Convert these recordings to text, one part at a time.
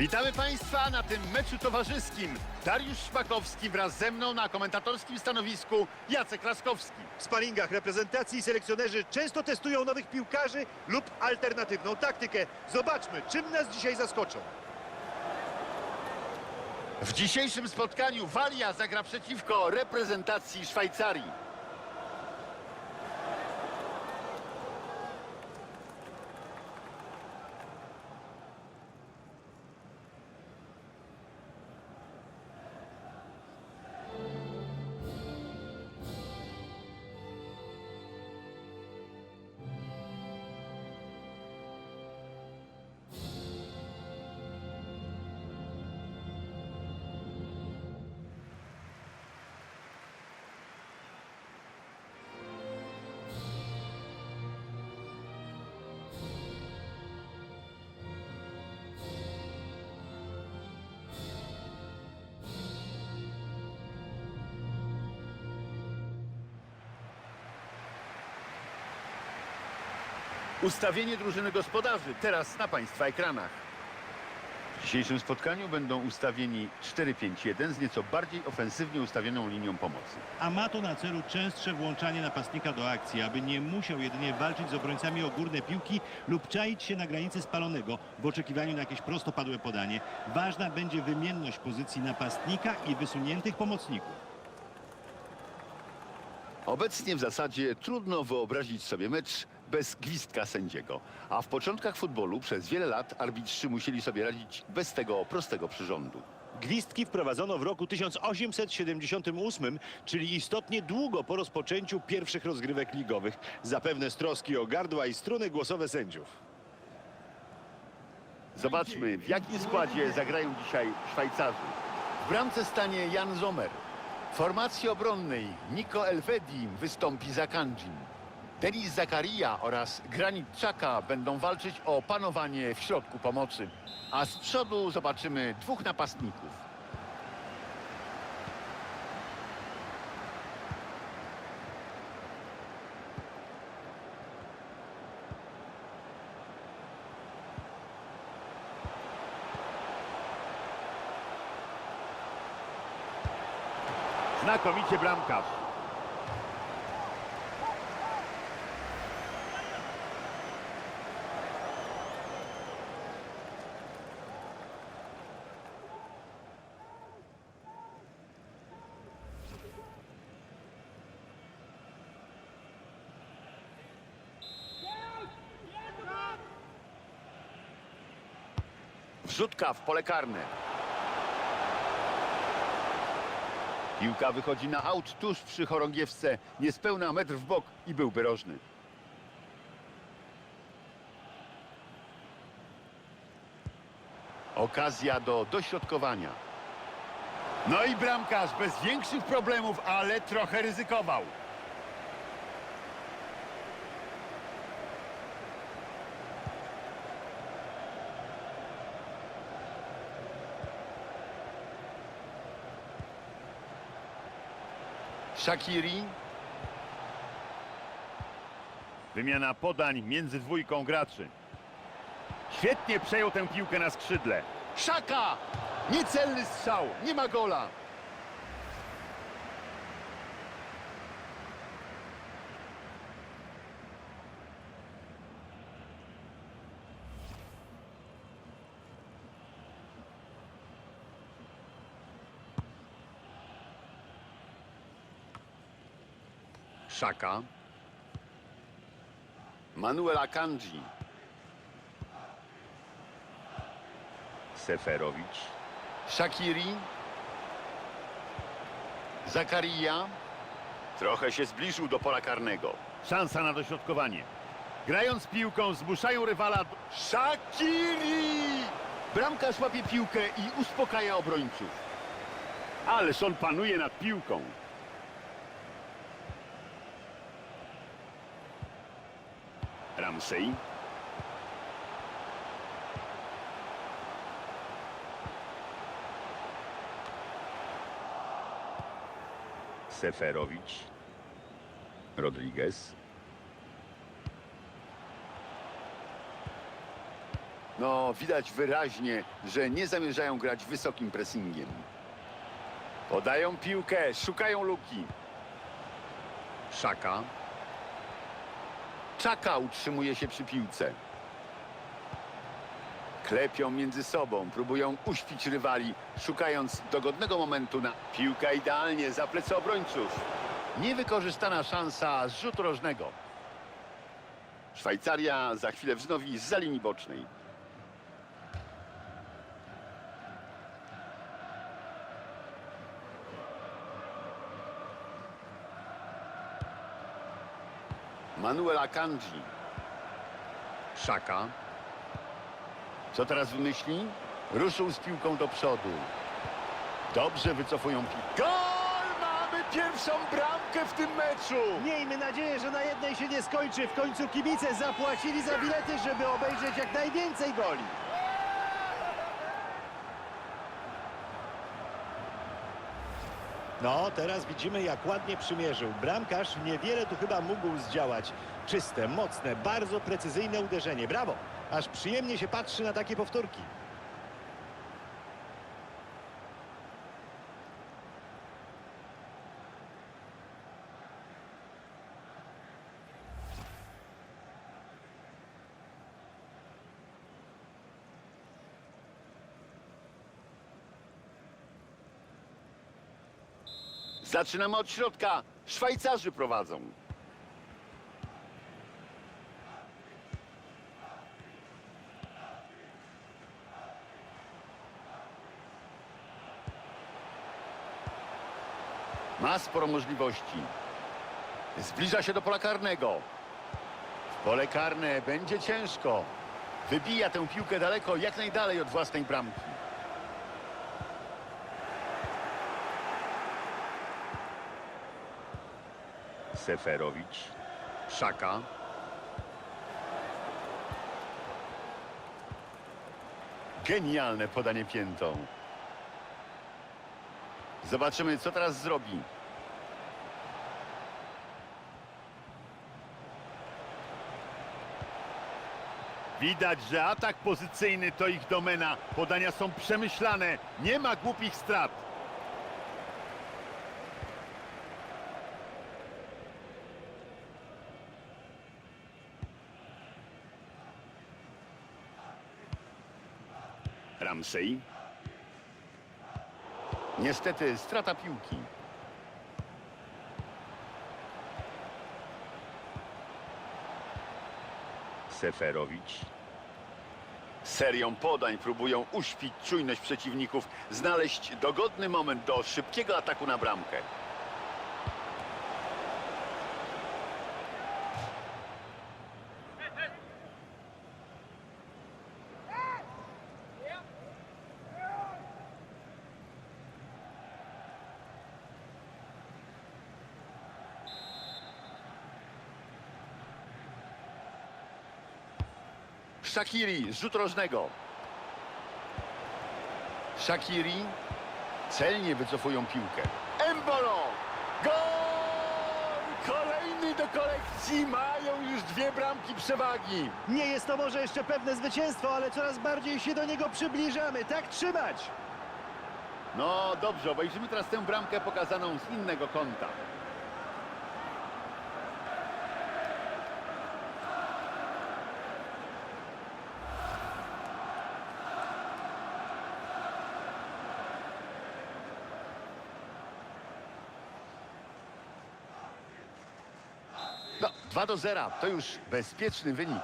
Witamy Państwa na tym meczu towarzyskim. Dariusz Szpakowski wraz ze mną na komentatorskim stanowisku Jacek Laskowski. W sparingach reprezentacji selekcjonerzy często testują nowych piłkarzy lub alternatywną taktykę. Zobaczmy, czym nas dzisiaj zaskoczą. W dzisiejszym spotkaniu Walia zagra przeciwko reprezentacji Szwajcarii. Ustawienie drużyny gospodarzy teraz na Państwa ekranach. W dzisiejszym spotkaniu będą ustawieni 4-5-1 z nieco bardziej ofensywnie ustawioną linią pomocy. A ma to na celu częstsze włączanie napastnika do akcji, aby nie musiał jedynie walczyć z obrońcami o górne piłki lub czaić się na granicy spalonego w oczekiwaniu na jakieś prostopadłe podanie. Ważna będzie wymienność pozycji napastnika i wysuniętych pomocników. Obecnie w zasadzie trudno wyobrazić sobie mecz bez gwizdka sędziego. A w początkach futbolu przez wiele lat arbitrzy musieli sobie radzić bez tego prostego przyrządu. Gwizdki wprowadzono w roku 1878, czyli istotnie długo po rozpoczęciu pierwszych rozgrywek ligowych. Zapewne z troski o gardła i struny głosowe sędziów. Zobaczmy, w jakim składzie zagrają dzisiaj Szwajcarzy. W bramce stanie Jan Zomer. W formacji obronnej Niko Elvedi wystąpi za Kanjin. Denis Zakaria oraz Granit Czaka będą walczyć o panowanie w środku pomocy. A z przodu zobaczymy dwóch napastników. Znakomicie bramkarz. Wrzutka w pole karne. Piłka wychodzi na aut tuż przy chorągiewce, niespełna metr w bok i byłby rożny. Okazja do dośrodkowania. No i bramkarz bez większych problemów, ale trochę ryzykował. Shakiri. Wymiana podań między dwójką graczy. Świetnie przejął tę piłkę na skrzydle. Szaka! Niecelny strzał, nie ma gola. Szaka. Manuel Akanji. Seferowicz. Shakiri. Zakaria. Trochę się zbliżył do pola karnego. Szansa na dośrodkowanie. Grając piłką zmuszają rywala... do- Shakiri! Bramkarz łapie piłkę i uspokaja obrońców. Ależ on panuje nad piłką. Ramsey. Seferowicz. Rodriguez. No, widać wyraźnie, że nie zamierzają grać wysokim pressingiem. Podają piłkę, szukają luki. Szaka. Czaka utrzymuje się przy piłce. Klepią między sobą, próbują uśpić rywali, szukając dogodnego momentu na piłkę idealnie za plecy obrońców. Niewykorzystana szansa z rzutu rożnego. Szwajcaria za chwilę wznowi z linii bocznej. Manuel Akanji. Szaka. Co teraz wymyśli? Ruszył z piłką do przodu. Dobrze wycofują piłkę. Gol! Mamy pierwszą bramkę w tym meczu! Miejmy nadzieję, że na jednej się nie skończy. W końcu kibice zapłacili za bilety, żeby obejrzeć jak najwięcej goli. No, teraz widzimy jak ładnie przymierzył. Bramkarz niewiele tu chyba mógł zdziałać. Czyste, mocne, bardzo precyzyjne uderzenie. Brawo! Aż przyjemnie się patrzy na takie powtórki. Zaczynamy od środka. Szwajcarzy prowadzą. Ma sporo możliwości. Zbliża się do pola karnego. Pole karne będzie ciężko. Wybija tę piłkę daleko, jak najdalej od własnej bramki. Seferowicz. Szaka. Genialne podanie piętą. Zobaczymy, co teraz zrobi. Widać, że atak pozycyjny to ich domena. Podania są przemyślane. Nie ma głupich strat. Ramsey. Niestety strata piłki. Seferowicz. Serią podań próbują uśpić czujność przeciwników, znaleźć dogodny moment do szybkiego ataku na bramkę. Shakiri, rzut rożnego. Shakiri celnie wycofują piłkę. Embolo! Gol! Kolejny do kolekcji. Mają już dwie bramki przewagi. Nie jest to może jeszcze pewne zwycięstwo, ale coraz bardziej się do niego przybliżamy. Tak trzymać! No dobrze, obejrzymy teraz tę bramkę pokazaną z innego kąta. No, 2 do 0 to już bezpieczny wynik.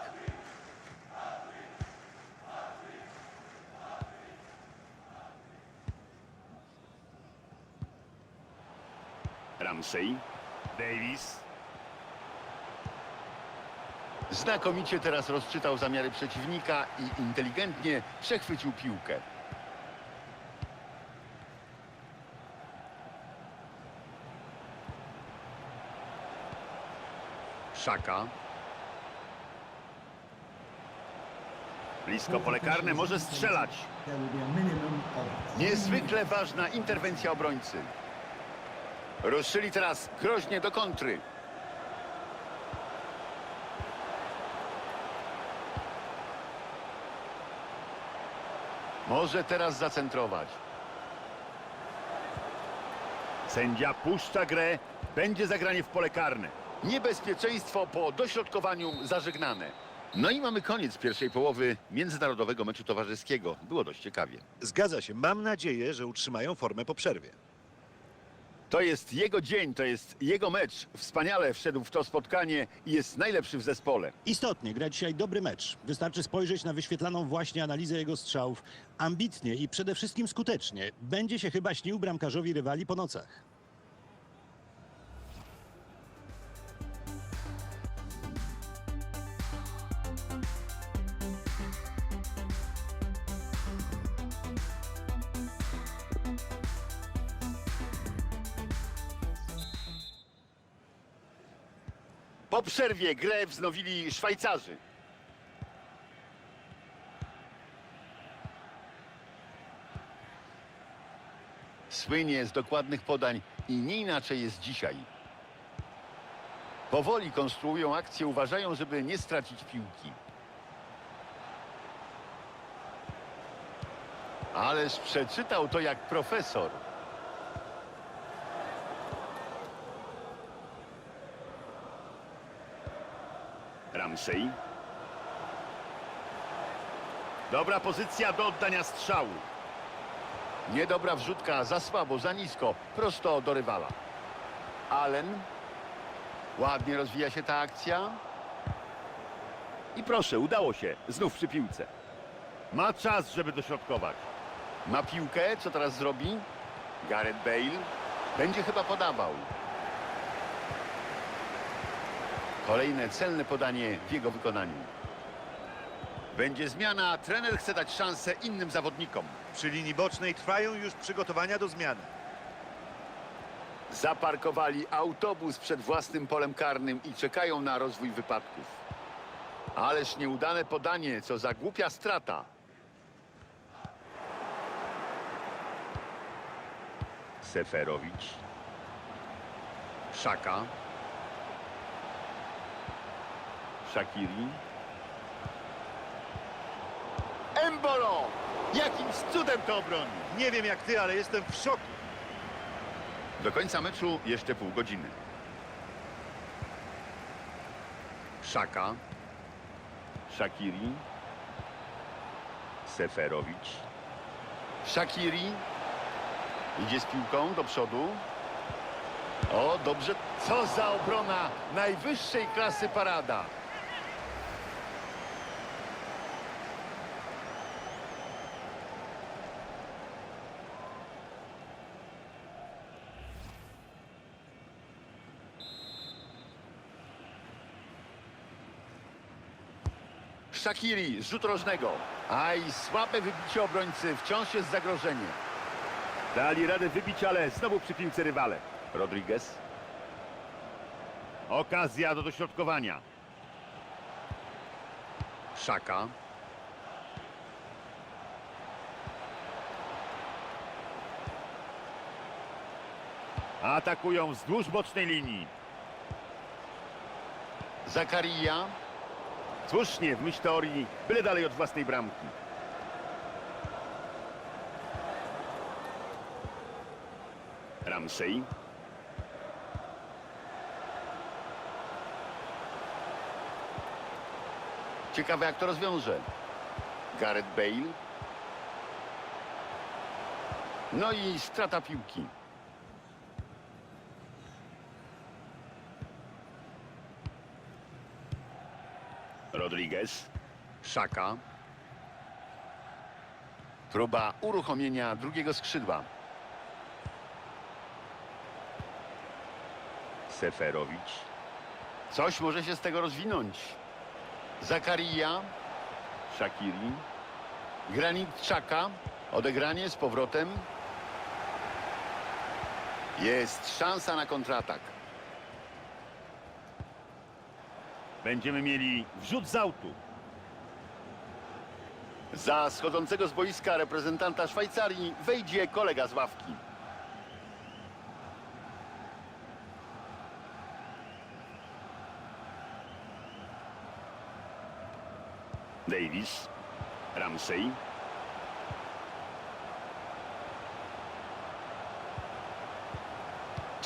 Ramsey. Davis. Znakomicie teraz rozczytał zamiary przeciwnika i inteligentnie przechwycił piłkę. Szaka. Blisko pole karne może strzelać. Niezwykle ważna interwencja obrońcy. Ruszyli teraz groźnie do kontry. Może teraz zacentrować. Sędzia puszcza grę. Będzie zagranie w pole karne. Niebezpieczeństwo po dośrodkowaniu zażegnane. No i mamy koniec pierwszej połowy międzynarodowego meczu towarzyskiego. Było dość ciekawie. Zgadza się. Mam nadzieję, że utrzymają formę po przerwie. To jest jego dzień, to jest jego mecz. Wspaniale wszedł w to spotkanie i jest najlepszy w zespole. Istotnie, gra dzisiaj dobry mecz. Wystarczy spojrzeć na wyświetlaną właśnie analizę jego strzałów. Ambitnie i przede wszystkim skutecznie. Będzie się chyba śnił bramkarzowi rywali po nocach. Po przerwie grę wznowili Szwajcarzy. Słynie z dokładnych podań i nie inaczej jest dzisiaj. Powoli konstruują akcję, uważają, żeby nie stracić piłki. Ależ przeczytał to jak profesor. Ramsey. Dobra pozycja do oddania strzału. Niedobra wrzutka, za słabo, za nisko, prosto do rywala. Allen. Ładnie rozwija się ta akcja. I proszę, udało się. Znów przy piłce. Ma czas, żeby dośrodkować. Ma piłkę, co teraz zrobi? Gareth Bale. Będzie chyba podawał. Kolejne celne podanie w jego wykonaniu. Będzie zmiana, trener chce dać szansę innym zawodnikom. Przy linii bocznej trwają już przygotowania do zmiany. Zaparkowali autobus przed własnym polem karnym i czekają na rozwój wypadków. Ależ nieudane podanie, co za głupia strata. Seferowicz. Szaka. Shakiri. Embolo! Jakimś cudem to obroni. Nie wiem jak ty, ale jestem w szoku. Do końca meczu jeszcze pół godziny. Szaka. Shakiri. Seferowicz. Shakiri. Idzie z piłką do przodu. O, dobrze. Co za obrona najwyższej klasy parada. Shakiri, rzut rożnego. Aj, słabe wybicie obrońcy, wciąż jest zagrożenie. Dali radę wybić, ale znowu przy piłce rywale. Rodriguez. Okazja do dośrodkowania. Szaka. Atakują wzdłuż bocznej linii. Zakaria. Słusznie, w myśl teorii, byle dalej od własnej bramki. Ramsey. Ciekawe jak to rozwiąże. Gareth Bale. No i strata piłki. Rodriguez. Szaka. Próba uruchomienia drugiego skrzydła. Seferowicz. Coś może się z tego rozwinąć. Zakaria. Shakiri. Granit Czaka. Odegranie z powrotem. Jest szansa na kontratak. Będziemy mieli wrzut z autu. Za schodzącego z boiska reprezentanta Szwajcarii wejdzie kolega z ławki. Davis. Ramsey.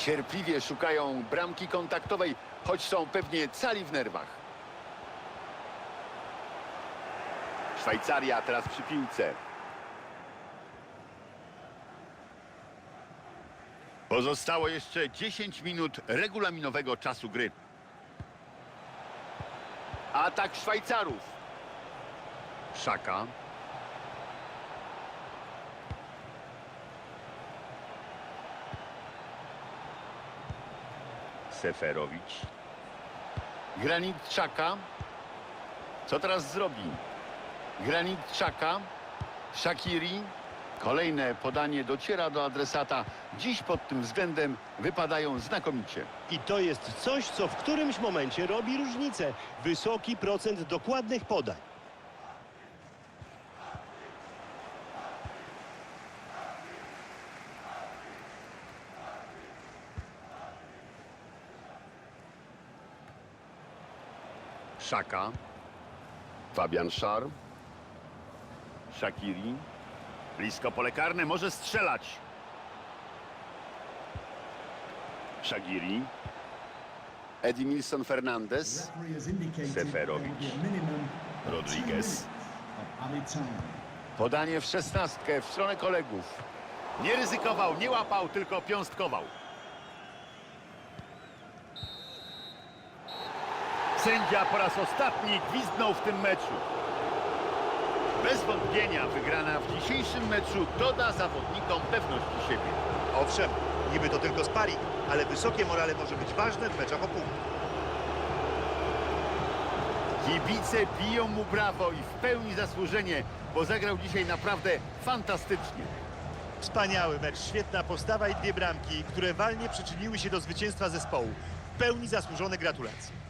Cierpliwie szukają bramki kontaktowej, choć są pewnie cali w nerwach. Szwajcaria teraz przy piłce. Pozostało jeszcze 10 minut regulaminowego czasu gry. Atak Szwajcarów. Szaka. Seferowicz. Granit Czaka. Co teraz zrobi? Granit Czaka. Shakiri. Kolejne podanie dociera do adresata. Dziś pod tym względem wypadają znakomicie. I to jest coś, co w którymś momencie robi różnicę. Wysoki procent dokładnych podań. Szaka. Fabian Szar. Shakiri. Blisko pole karne, może strzelać. Shagiri. Edmilson Fernandez. Two Rodriguez. Podanie w szesnastkę w stronę kolegów. Nie ryzykował, nie łapał, tylko piąstkował. Sędzia po raz ostatni gwizdnął w tym meczu. Bez wątpienia wygrana w dzisiejszym meczu doda zawodnikom pewności siebie. Owszem, niby to tylko sparring, ale wysokie morale może być ważne w meczach o punkt. Kibice biją mu brawo i w pełni zasłużenie, bo zagrał dzisiaj naprawdę fantastycznie. Wspaniały mecz, świetna postawa i dwie bramki, które walnie przyczyniły się do zwycięstwa zespołu. W pełni zasłużone gratulacje.